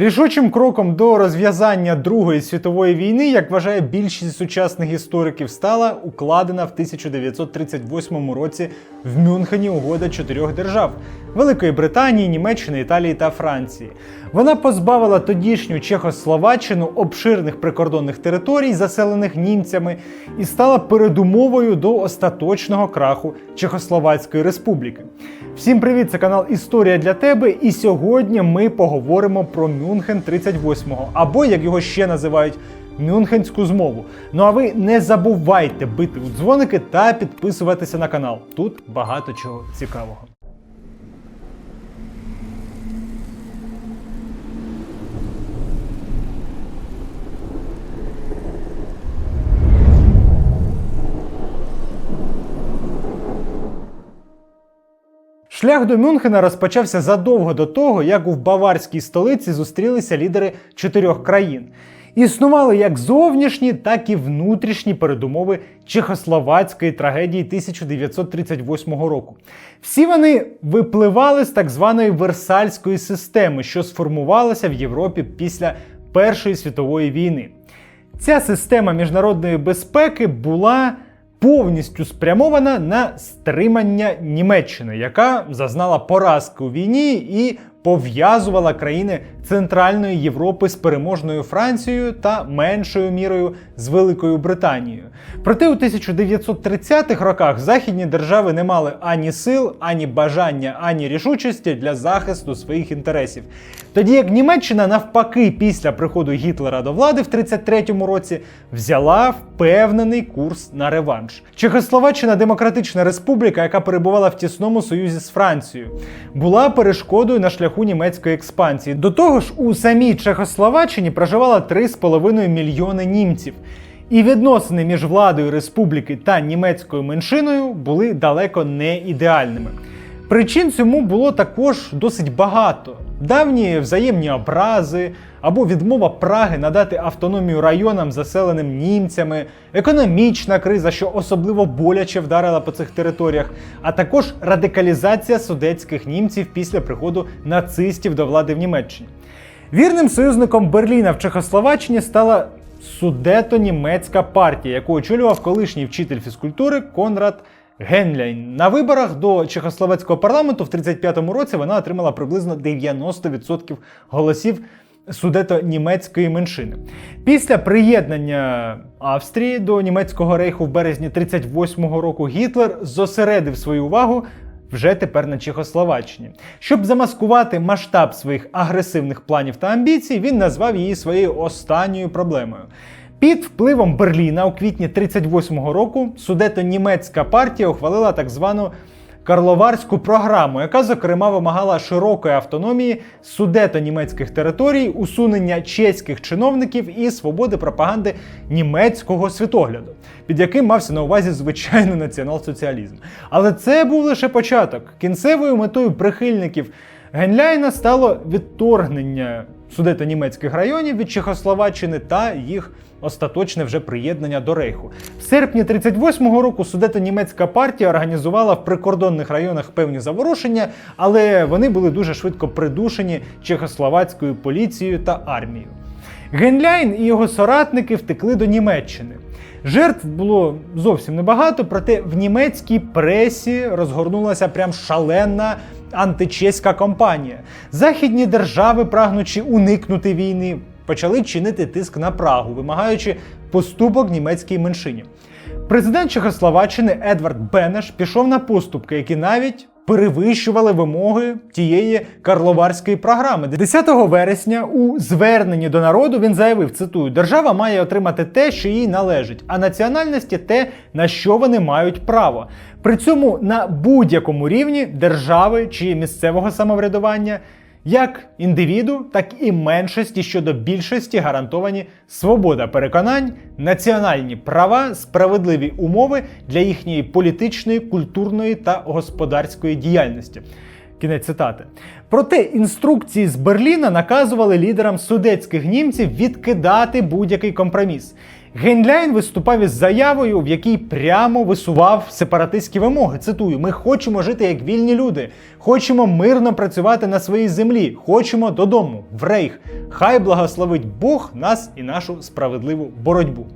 Рішучим кроком до розв'язання Другої світової війни, як вважає більшість сучасних істориків, стала укладена в 1938 році в Мюнхені угода чотирьох держав Великої Британії, Німеччини, Італії та Франції. Вона позбавила тодішню Чехословаччину обширних прикордонних територій, заселених німцями, і стала передумовою до остаточного краху Чехословацької республіки. Всім привіт! Це канал Історія для тебе. І сьогодні ми поговоримо про Мюнхен 38-го, або як його ще називають. Мюнхенську змову. Ну а ви не забувайте бити у дзвоники та підписуватися на канал. Тут багато чого цікавого. Шлях до Мюнхена розпочався задовго до того, як у баварській столиці зустрілися лідери чотирьох країн. Існували як зовнішні, так і внутрішні передумови чехословацької трагедії 1938 року. Всі вони випливали з так званої Версальської системи, що сформувалася в Європі після Першої світової війни. Ця система міжнародної безпеки була повністю спрямована на стримання Німеччини, яка зазнала поразки у війні і пов'язувала країни Центральної Європи з переможною Францією та меншою мірою з Великою Британією. Проте у 1930-х роках західні держави не мали ані сил, ані бажання, ані рішучості для захисту своїх інтересів. Тоді як Німеччина навпаки після приходу Гітлера до влади в 33-му році взяла впевнений курс на реванш. Чехословаччина демократична республіка, яка перебувала в тісному союзі з Францією, була перешкодою на шляху німецької експансії. До того ж, у самій Чехословаччині проживало 3,5 мільйони німців. І відносини між владою республіки та німецькою меншиною були далеко не ідеальними. Причин цьому було також досить багато: давні взаємні образи або відмова Праги надати автономію районам, заселеним німцями, економічна криза, що особливо боляче вдарила по цих територіях, а також радикалізація судетських німців після приходу нацистів до влади в Німеччині. Вірним союзником Берліна в Чехословаччині стала судето-німецька партія, яку очолював колишній вчитель фізкультури Конрад Генляйн. На виборах до чехословацького парламенту в 35-му році вона отримала приблизно 90% голосів судето-німецької меншини. Після приєднання Австрії до німецького рейху в березні 38-го року Гітлер зосередив свою увагу. Вже тепер на Чехословаччині. Щоб замаскувати масштаб своїх агресивних планів та амбіцій, він назвав її своєю останньою проблемою. Під впливом Берліна у квітні 38-го року судето-німецька партія ухвалила так звану Карловарську програму, яка, зокрема, вимагала широкої автономії судето-німецьких територій, усунення чеських чиновників і свободи пропаганди німецького світогляду, під яким мався на увазі звичайний націонал-соціалізм. Але це був лише початок. Кінцевою метою прихильників Генляйна стало відторгнення судето-німецьких районів від Чехословаччини та їх остаточне вже приєднання до рейху. В серпні 38-го року судето-німецька партія організувала в прикордонних районах певні заворушення, але вони були дуже швидко придушені чехословацькою поліцією та армією. Генляйн і його соратники втекли до Німеччини. Жертв було зовсім небагато, проте в німецькій пресі розгорнулася прям шалена античеська кампанія. Західні держави, прагнучи уникнути війни, почали чинити тиск на Прагу, вимагаючи поступок німецькій меншині. Президент Чехословаччини Едвард Бенеш пішов на поступки, які навіть перевищували вимоги тієї карловарської програми. 10 вересня у зверненні до народу він заявив: цитую: держава має отримати те, що їй належить, а національності те, на що вони мають право. При цьому на будь-якому рівні держави чи місцевого самоврядування. Як індивіду, так і меншості щодо більшості гарантовані свобода переконань, національні права, справедливі умови для їхньої політичної, культурної та господарської діяльності. Кінець цитати. Проте інструкції з Берліна наказували лідерам судетських німців відкидати будь-який компроміс. Гейнляйн виступав із заявою, в якій прямо висував сепаратистські вимоги. Цитую: ми хочемо жити як вільні люди, хочемо мирно працювати на своїй землі, хочемо додому, в рейх. Хай благословить Бог нас і нашу справедливу боротьбу.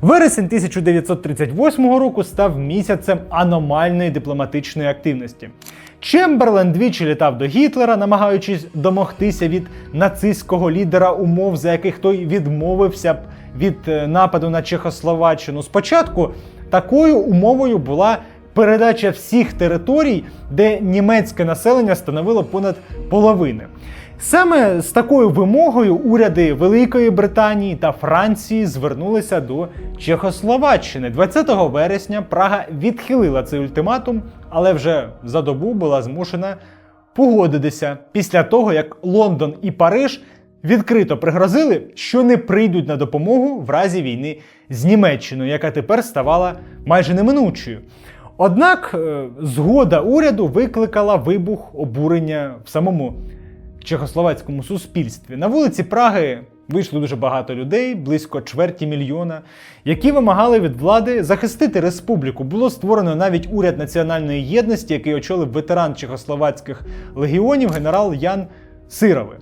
Вересень 1938 року став місяцем аномальної дипломатичної активності. Чемберлен двічі літав до Гітлера, намагаючись домогтися від нацистського лідера умов, за яких той відмовився б від е, нападу на Чехословаччину. Спочатку такою умовою була передача всіх територій, де німецьке населення становило понад половини. Саме з такою вимогою уряди Великої Британії та Франції звернулися до Чехословаччини. 20 вересня Прага відхилила цей ультиматум, але вже за добу була змушена погодитися після того, як Лондон і Париж відкрито пригрозили, що не прийдуть на допомогу в разі війни з Німеччиною, яка тепер ставала майже неминучою. Однак е, згода уряду викликала вибух обурення в самому чехословацькому суспільстві. На вулиці Праги вийшло дуже багато людей, близько чверті мільйона, які вимагали від влади захистити республіку. Було створено навіть уряд національної єдності, який очолив ветеран чехословацьких легіонів генерал Ян Сирови.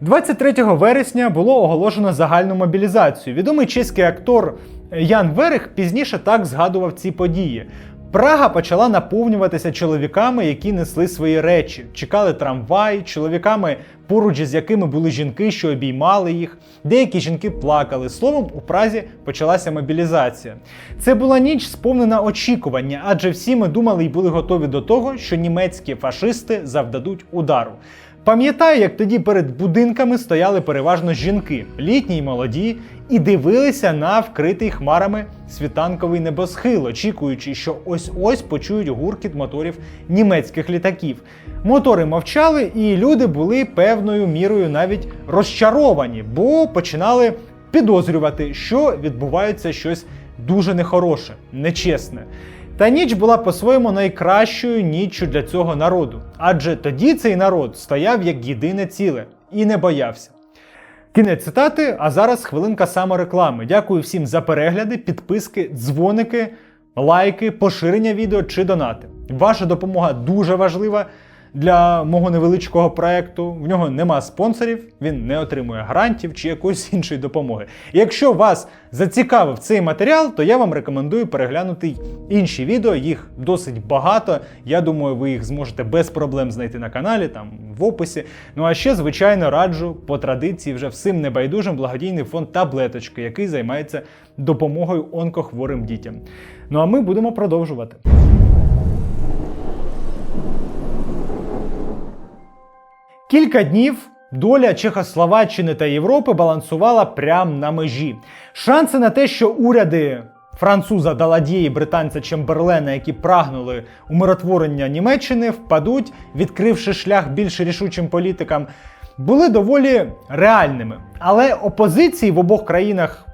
23 вересня було оголошено загальну мобілізацію. Відомий чеський актор Ян Верех пізніше так згадував ці події. Прага почала наповнюватися чоловіками, які несли свої речі, чекали трамвай, чоловіками, поруч з якими були жінки, що обіймали їх. Деякі жінки плакали. Словом, у Празі почалася мобілізація. Це була ніч сповнена очікування, адже всі ми думали і були готові до того, що німецькі фашисти завдадуть удару. Пам'ятаю, як тоді перед будинками стояли переважно жінки, літні й молоді, і дивилися на вкритий хмарами світанковий небосхил, очікуючи, що ось-ось почують гуркіт моторів німецьких літаків. Мотори мовчали, і люди були певною мірою навіть розчаровані, бо починали підозрювати, що відбувається щось дуже нехороше, нечесне. Та ніч була по-своєму найкращою ніччю для цього народу, адже тоді цей народ стояв як єдине ціле і не боявся. Кінець цитати, а зараз хвилинка самореклами. Дякую всім за перегляди, підписки, дзвоники, лайки, поширення відео чи донати. Ваша допомога дуже важлива для мого невеличкого проекту. В нього нема спонсорів, він не отримує грантів чи якоїсь іншої допомоги. І якщо вас зацікавив цей матеріал, то я вам рекомендую переглянути інші відео. Їх досить багато. Я думаю, ви їх зможете без проблем знайти на каналі, там в описі. Ну а ще, звичайно, раджу по традиції вже всім небайдужим благодійний фонд таблеточки, який займається допомогою онкохворим дітям. Ну а ми будемо продовжувати. Кілька днів доля Чехословаччини та Європи балансувала прямо на межі. Шанси на те, що уряди француза Даладії британця Чемберлена, які прагнули умиротворення Німеччини, впадуть, відкривши шлях більш рішучим політикам, були доволі реальними. Але опозиції в обох країнах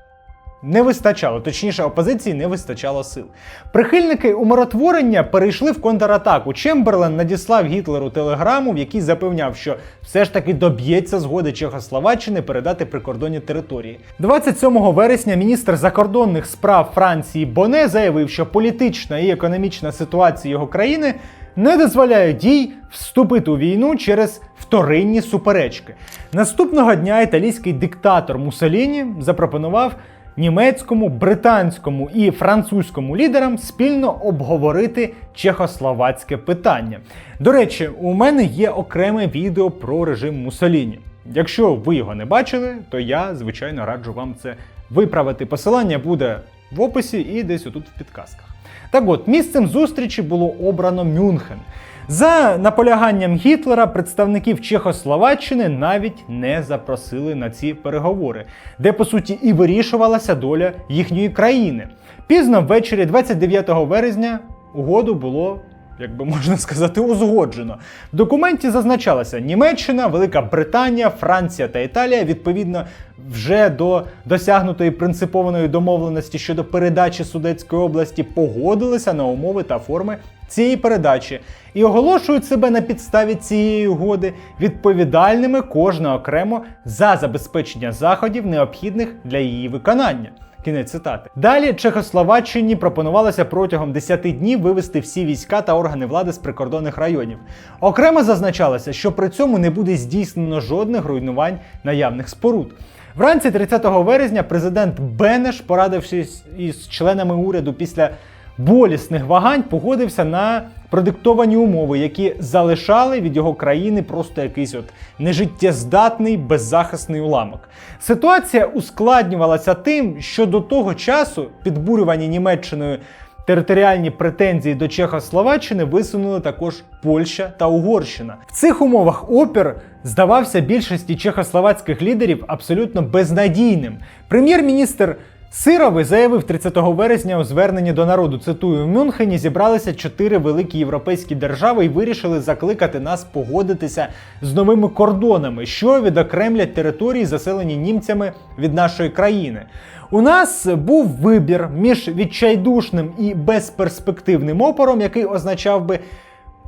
не вистачало, точніше, опозиції не вистачало сил. Прихильники умиротворення перейшли в контратаку. Чемберлен надіслав Гітлеру телеграму, в якій запевняв, що все ж таки доб'ється згоди Чехословаччини передати прикордонні території. 27 вересня міністр закордонних справ Франції Боне заявив, що політична і економічна ситуація його країни. Не дозволяє дій вступити у війну через вторинні суперечки. Наступного дня італійський диктатор Муссоліні запропонував німецькому, британському і французькому лідерам спільно обговорити чехословацьке питання. До речі, у мене є окреме відео про режим Муссоліні. Якщо ви його не бачили, то я звичайно раджу вам це виправити. Посилання буде в описі і десь отут в підказках. Так от, місцем зустрічі було обрано Мюнхен. За наполяганням Гітлера представників Чехословаччини навіть не запросили на ці переговори, де по суті і вирішувалася доля їхньої країни. Пізно ввечері 29 березня угоду було. Як би можна сказати, узгоджено. В документі зазначалося Німеччина, Велика Британія, Франція та Італія відповідно вже до досягнутої принципованої домовленості щодо передачі Судецької області погодилися на умови та форми цієї передачі і оголошують себе на підставі цієї угоди відповідальними кожна окремо за забезпечення заходів, необхідних для її виконання. Кінець цитати. Далі Чехословаччині пропонувалося протягом 10 днів вивести всі війська та органи влади з прикордонних районів. Окремо зазначалося, що при цьому не буде здійснено жодних руйнувань наявних споруд. Вранці 30 вересня президент Бенеш, порадившись із членами уряду після болісних вагань, погодився на продиктовані умови, які залишали від його країни просто якийсь от нежиттєздатний беззахисний уламок. Ситуація ускладнювалася тим, що до того часу підбурювані Німеччиною Територіальні претензії до Чехословаччини висунули також Польща та Угорщина. В цих умовах опір здавався більшості чехословацьких лідерів абсолютно безнадійним. Прем'єр-міністр Сировий заявив 30 вересня у зверненні до народу. Цитую: в Мюнхені зібралися чотири великі європейські держави і вирішили закликати нас погодитися з новими кордонами, що відокремлять території, заселені німцями від нашої країни. У нас був вибір між відчайдушним і безперспективним опором, який означав би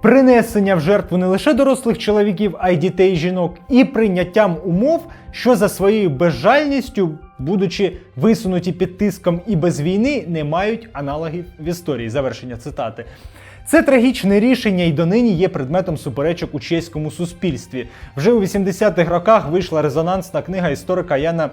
принесення в жертву не лише дорослих чоловіків, а й дітей і жінок, і прийняттям умов, що за своєю безжальністю, будучи висунуті під тиском і без війни, не мають аналогів в історії. Завершення цитати. Це трагічне рішення і донині є предметом суперечок у чеському суспільстві. Вже у 80-х роках вийшла резонансна книга історика Яна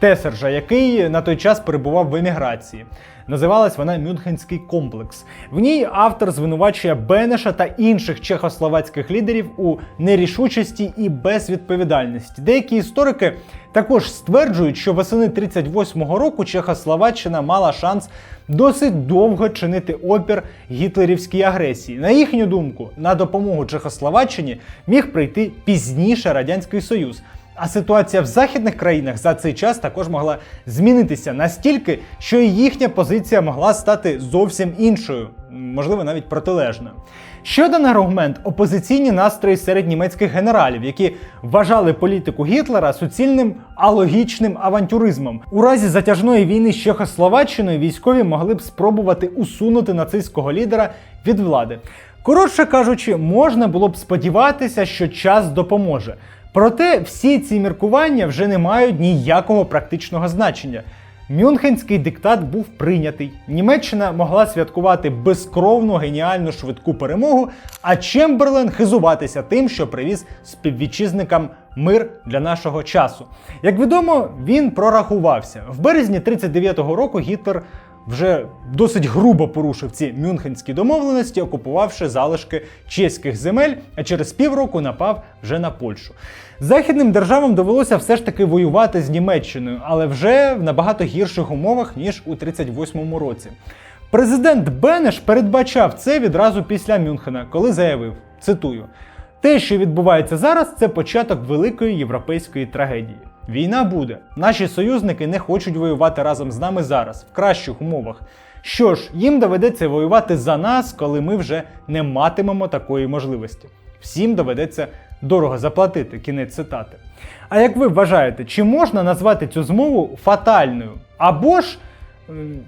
Тесержа, який на той час перебував в еміграції. Називалась вона Мюнхенський комплекс. В ній автор звинувачує Бенеша та інших чехословацьких лідерів у нерішучості і безвідповідальності. Деякі історики також стверджують, що восени 38-го року Чехословаччина мала шанс досить довго чинити опір гітлерівській агресії. На їхню думку, на допомогу Чехословаччині міг прийти пізніше Радянський Союз. А ситуація в західних країнах за цей час також могла змінитися настільки, що і їхня позиція могла стати зовсім іншою, можливо, навіть протилежною. Ще один аргумент опозиційні настрої серед німецьких генералів, які вважали політику Гітлера суцільним алогічним авантюризмом. У разі затяжної війни з Чехословаччиною військові могли б спробувати усунути нацистського лідера від влади. Коротше кажучи, можна було б сподіватися, що час допоможе. Проте всі ці міркування вже не мають ніякого практичного значення. Мюнхенський диктат був прийнятий. Німеччина могла святкувати безкровну геніальну швидку перемогу, а Чемберлен хизуватися тим, що привіз співвітчизникам мир для нашого часу. Як відомо, він прорахувався в березні 39-го року. Гітлер вже досить грубо порушив ці мюнхенські домовленості, окупувавши залишки чеських земель, а через півроку напав вже на Польщу. Західним державам довелося все ж таки воювати з Німеччиною, але вже в набагато гірших умовах ніж у 38-му році. Президент Бенеш передбачав це відразу після Мюнхена, коли заявив: цитую. Те, що відбувається зараз, це початок великої європейської трагедії. Війна буде. Наші союзники не хочуть воювати разом з нами зараз, в кращих умовах. Що ж, їм доведеться воювати за нас, коли ми вже не матимемо такої можливості. Всім доведеться дорого заплатити. Кінець цитати. А як ви вважаєте, чи можна назвати цю змову фатальною? Або ж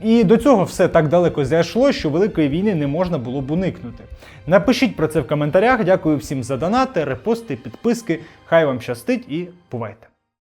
і до цього все так далеко зайшло, що великої війни не можна було б уникнути. Напишіть про це в коментарях. Дякую всім за донати, репости, підписки. Хай вам щастить і бувайте!